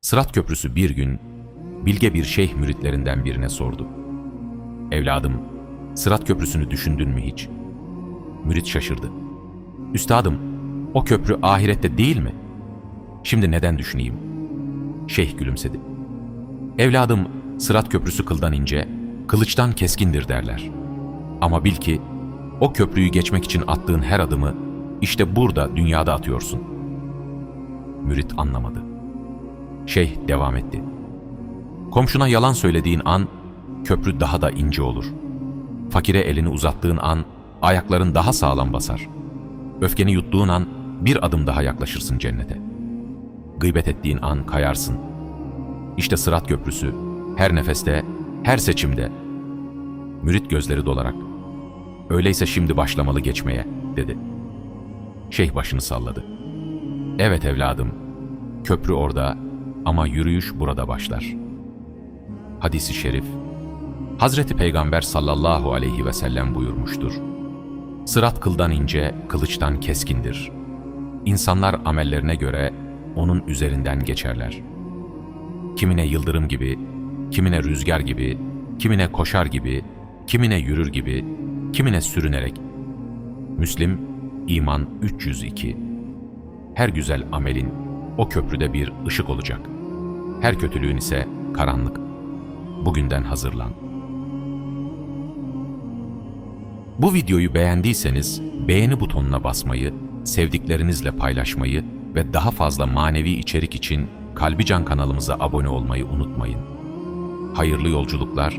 Sırat Köprüsü bir gün bilge bir şeyh müritlerinden birine sordu. Evladım, Sırat Köprüsü'nü düşündün mü hiç? Mürit şaşırdı. Üstadım, o köprü ahirette değil mi? Şimdi neden düşüneyim? Şeyh gülümsedi. Evladım, Sırat Köprüsü kıldan ince, kılıçtan keskindir derler. Ama bil ki, o köprüyü geçmek için attığın her adımı işte burada dünyada atıyorsun. Mürit anlamadı. Şeyh devam etti. Komşuna yalan söylediğin an köprü daha da ince olur. Fakire elini uzattığın an ayakların daha sağlam basar. Öfkeni yuttuğun an bir adım daha yaklaşırsın cennete. Gıybet ettiğin an kayarsın. İşte sırat köprüsü her nefeste, her seçimde. Mürit gözleri dolarak, öyleyse şimdi başlamalı geçmeye, dedi. Şeyh başını salladı. Evet evladım, köprü orada ama yürüyüş burada başlar. Hadisi şerif, Hazreti Peygamber sallallahu aleyhi ve sellem buyurmuştur. Sırat kıldan ince, kılıçtan keskindir. İnsanlar amellerine göre onun üzerinden geçerler. Kimine yıldırım gibi, kimine rüzgar gibi, kimine koşar gibi, kimine yürür gibi, kimine sürünerek. Müslim, İman 302 Her güzel amelin o köprüde bir ışık olacak. Her kötülüğün ise karanlık. Bugünden hazırlan. Bu videoyu beğendiyseniz beğeni butonuna basmayı, sevdiklerinizle paylaşmayı ve daha fazla manevi içerik için Kalbican kanalımıza abone olmayı unutmayın. Hayırlı yolculuklar,